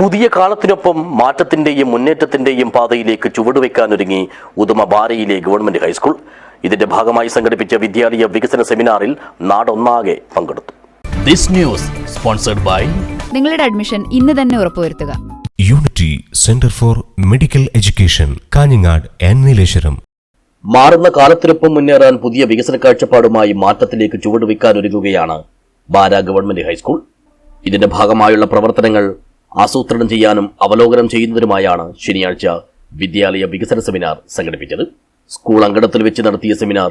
പുതിയ കാലത്തിനൊപ്പം മാറ്റത്തിന്റെയും മുന്നേറ്റത്തിന്റെയും പാതയിലേക്ക് ചുവടുവെക്കാനൊരുങ്ങി Uduma ബാരയിലെ government high school. ഇതിന്റെ ഭാഗമായി സംഘടിപ്പിച്ച വിദ്യാലയ വികസന സെമിനാറിൽ നാടൊന്നാകെ പങ്കെടുത്തു. ദിസ് ന്യൂസ് സ്പോൺസർഡ് ബൈ നിങ്ങളുടെ അഡ്മിഷൻ ഇന്ന് തന്നെ ഉറപ്പുവരുത്തുക. Unity centre for medical education Kanhangad N Nileshwaram മാറുന്ന കാലത്തിനൊപ്പം മുന്നേറാൻ പുതിയ വികസന കാഴ്ചപ്പാടുമായി മാറ്റത്തിലേക്ക് ചുവടുവെക്കാനൊരുങ്ങുകയാണ് ബാര ഗവൺമെന്റ് ഹൈസ്കൂൾ. ഇതിന്റെ ഭാഗമായുള്ള പ്രവർത്തനങ്ങൾ ആസൂത്രണം ചെയ്യാനും അവലോകനം ചെയ്യുന്നതിനുമായാണ് ശനിയാഴ്ച വിദ്യാലയ വികസന സെമിനാർ സംഘടിപ്പിച്ചത്. സ്കൂൾ അങ്കണത്തിൽ വെച്ച് നടത്തിയ seminar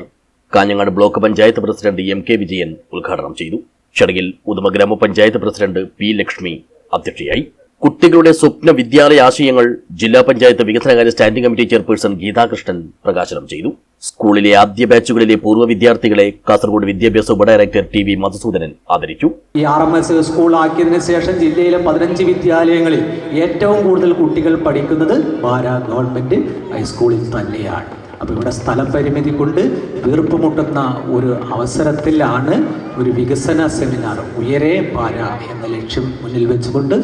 Kanhangad block panchayat president M K Vijayan ഉദ്ഘാടനം ചെയ്തു. ചടങ്ങിൽ ഉദമ ഗ്രാമപഞ്ചായത്ത് പ്രസിഡന്റ് പി ലക്ഷ്മി അധ്യക്ഷയായി. കുട്ടികളുടെ സ്വപ്ന വിദ്യാലയ ആശയങ്ങൾ ജില്ലാ പഞ്ചായത്ത് വികസനകാര്യ സ്റ്റാൻഡിംഗ് കമ്മിറ്റി ചെയർപേഴ്സൺ ഗീതാകൃഷ്ണൻ പ്രകാശനം ചെയ്തു. സ്കൂളിലെ ആദ്യ ബാച്ചുകളിലെ പൂർവ വിദ്യാർത്ഥികളെ കാസർഗോഡ് വിദ്യാഭ്യാസ ഉപഡയറക്ടർ ടി വി മധുസൂദനൻ ആദരിച്ചു. ഈ ആർ എം എസ് സ്കൂളാക്കിയതിന് ശേഷം ജില്ലയിലെ പതിനഞ്ച് വിദ്യാലയങ്ങളിൽ ഏറ്റവും കൂടുതൽ കുട്ടികൾ പഠിക്കുന്നത് ബാര ഗവൺമെന്റ് ഹൈസ്കൂളിൽ തന്നെയാണ്. അപ്പോൾ ഇവിടെ സ്ഥലപരിമിതി കൊണ്ട് വീർപ്പുമുട്ടുന്ന ഒരു അവസരത്തിലാണ് ഒരു വികസന സെമിനാർ ഉയരെ പാര എന്ന ലക്ഷ്യം മുന്നിൽ വെച്ചുകൊണ്ട്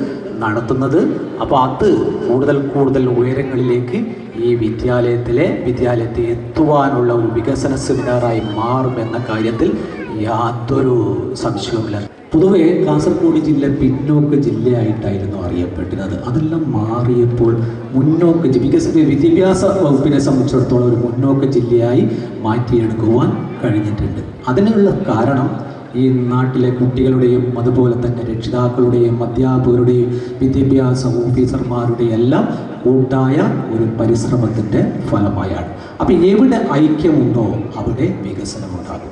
നടത്തുന്നത്. അപ്പോൾ അത് കൂടുതൽ കൂടുതൽ ഉയരങ്ങളിലേക്ക് ഈ വിദ്യാലയത്തിലെ വിദ്യാലയത്തെ എത്തുവാനുള്ള ഒരു വികസന സെമിനാറായി മാറുമെന്ന കാര്യത്തിൽ യാതൊരു സംശയവുമില്ല. പൊതുവെ കാസർഗോഡ് ജില്ല പിന്നോക്ക ജില്ലയായിട്ടായിരുന്നു അറിയപ്പെട്ടിരുന്നത് അതെല്ലാം മാറിയപ്പോൾ മുന്നോക്ക വികസന വിദ്യാഭ്യാസ വകുപ്പിനെ സംബന്ധിച്ചിടത്തോളം ഒരു മുന്നോക്ക ജില്ലയായി മാറ്റിയെടുക്കുവാൻ കഴിഞ്ഞിട്ടുണ്ട്. അതിനുള്ള കാരണം ഈ നാട്ടിലെ കുട്ടികളുടെയും അതുപോലെ തന്നെ രക്ഷിതാക്കളുടെയും അധ്യാപകരുടെയും വിദ്യാഭ്യാസ ഓഫീസർമാരുടെയും എല്ലാം കൂട്ടായ ഒരു പരിശ്രമത്തിന്റെ ഫലമായാണ്. അപ്പൊ എവിടെ ഐക്യമുണ്ടോ അവിടെ വികസനമുണ്ടാകും.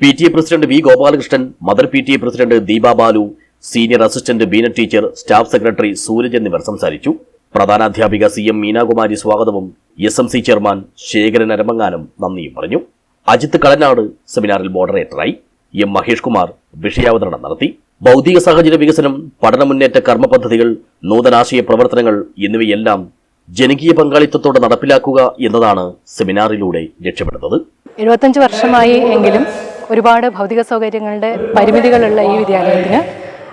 P T A president V Gopalakrishnan mother P T A president Deepa Balu senior assistant Beena teacher staff secretary Sooraj എന്നിവർ സംസാരിച്ചു. പ്രധാനാധ്യാപിക സി എം മീനാകുമാരി സ്വാഗതവും S M C chairman Sekharan Aramanganam നന്ദിയും പറഞ്ഞു. അജിത് കളനാട് സെമിനാറിൽ മോഡറേറ്ററായി എം മഹേഷ് കുമാർ വിഷയാവതരണം നടത്തി. ഭൗതിക സാഹചര്യ വികസനം പഠന മുന്നേറ്റ കർമ്മ പദ്ധതികൾ നൂതനാശയ പ്രവർത്തനങ്ങൾ എന്നിവയെല്ലാം ജനകീയ പങ്കാളിത്തത്തോടെ നടപ്പിലാക്കുക എന്നതാണ് സെമിനാറിലൂടെ ലക്ഷ്യമിടുന്നത്. എഴുപത്തഞ്ച് വർഷമായി എങ്കിലും ഒരുപാട് ഭൗതിക സൗകര്യങ്ങളുടെ പരിമിതികളുള്ള ഈ വിദ്യാലയത്തിന്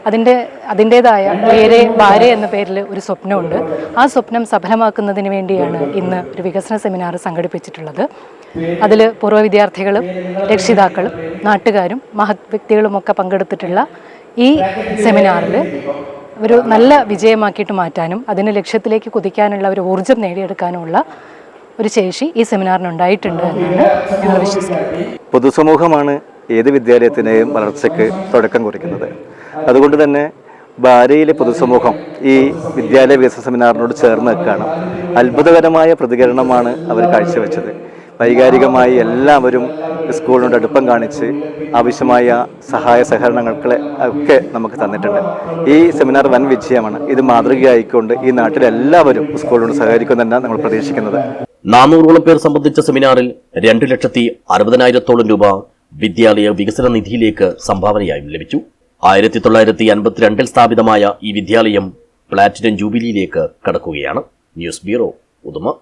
അതിന്റെ അതിന്റേതായ പേരെ ഭാര്യ എന്ന പേരിൽ ഒരു സ്വപ്നമുണ്ട്. ആ സ്വപ്നം സഫലമാക്കുന്നതിന് വേണ്ടിയാണ് ഇന്ന് ഒരു വികസന സെമിനാർ സംഘടിപ്പിച്ചിട്ടുള്ളത്. അതിൽ പൂർവ വിദ്യാർത്ഥികളും രക്ഷിതാക്കളും നാട്ടുകാരും മഹത് വ്യക്തികളുമൊക്കെ പങ്കെടുത്തിട്ടുള്ള ഈ സെമിനാറിൽ ഒരു നല്ല വിജയമാക്കിയിട്ട് മാറ്റാനും അതിന് ലക്ഷ്യത്തിലേക്ക് കുതിക്കാനുള്ള ഒരു ഊർജം നേടിയെടുക്കാനുമുള്ള ഒരു ശേഷി ഈ സെമിനാറിന് ഉണ്ടായിട്ടുണ്ട് എന്നാണ് വിശ്വസിക്കുന്നത്. പൊതുസമൂഹമാണ് ഏത് വിദ്യാലയത്തിന്റെയും വളർച്ചയ്ക്ക് തുടക്കം കുറിക്കുന്നത്. അതുകൊണ്ട് തന്നെ ഭാര്യയിലെ പൊതുസമൂഹം ഈ വിദ്യാലയ വികസന സെമിനാറിനോട് ചേർന്ന് നിൽക്കുകയാണ്. അത്ഭുതകരമായ പ്രതികരണമാണ് അവർ കാഴ്ചവെച്ചത്. വൈകാരികമായി എല്ലാവരും സ്കൂളിനോട് അടുപ്പം കാണിച്ച് ആവശ്യമായ സഹായ സഹകരണങ്ങൾക്ക് ഒക്കെ നമുക്ക് തന്നിട്ടുണ്ട്. ഈ സെമിനാർ വൻ വിജയമാണ്. ഇത് മാതൃകയായിക്കൊണ്ട് ഈ നാട്ടിലെല്ലാവരും സ്കൂളിനോട് സഹകരിക്കുമെന്നാണ് നമ്മൾ പ്രതീക്ഷിക്കുന്നത്. നാനൂറോളം പേർ സംബന്ധിച്ച സെമിനാറിൽ രണ്ടു ലക്ഷത്തി അറുപതിനായിരത്തോളം രൂപ വിദ്യാലയ വികസന നിധിയിലേക്ക് സംഭാവനയായും ലഭിച്ചു. ആയിരത്തി തൊള്ളായിരത്തി അൻപത്തിരണ്ടിൽ സ്ഥാപിതമായ ഈ വിദ്യാലയം പ്ലാറ്റിനം ജൂബിലിയിലേക്ക് കടക്കുകയാണ്. News bureau Uduma.